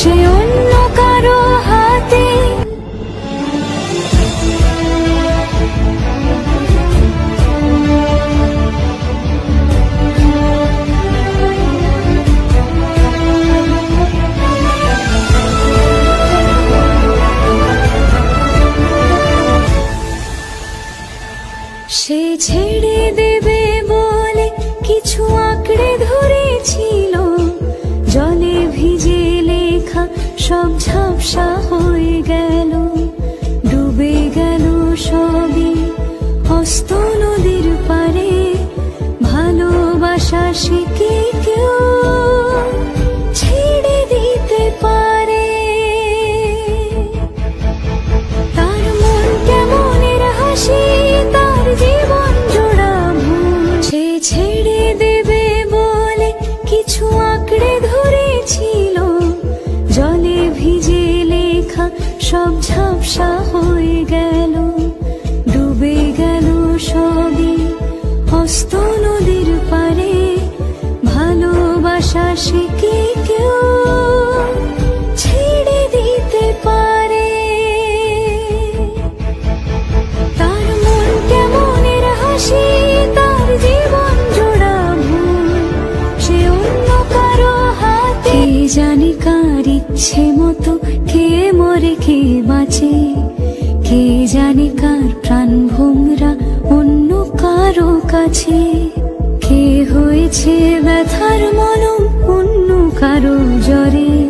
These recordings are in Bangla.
সে লেখা সব সব ঝাপসা হয়ে গেল, ডুবে গেল সবই। হস্ত নদীর পারে ভালোবাসা শিখে কেউ ছেড়ে দিতে পারে? তার মন হাসি, তার জীবন জোড়া সে অন্য কারও হাতে জানি ইচ্ছে মতো জানি কার প্রাণ ভোমরা অন্য কারও কাছে। কে হয়েছে ব্যথার মলম অন্য কারও জ্বরে।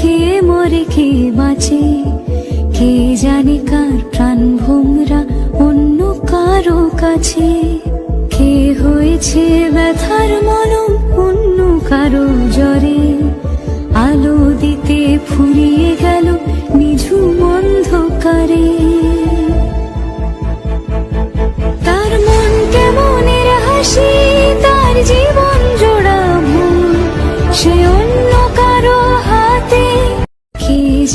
কে মরে কে বাঁচে। কে জানে কার প্রাণ ভোমরা, অন্য কারও কাছে। কে হয়েছে ব্যথার মলম অন্য কারও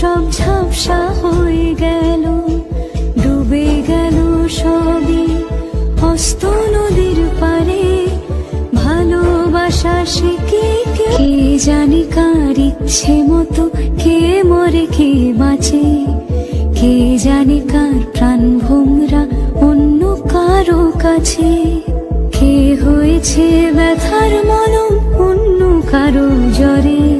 সব ঝাপসা হয়ে গেল, ডুবে গেল সবই। অস্ত নদীর পারে ভালোবাসা সে কে? কে জানি কার ইচ্ছে মতো, কে মরে, কে বাঁচে? কে জানে কার প্রাণ ভোমরা অন্য কারও কাছে? কে হয়েছে ব্যথার মলম অন্য কারও জ্বরে?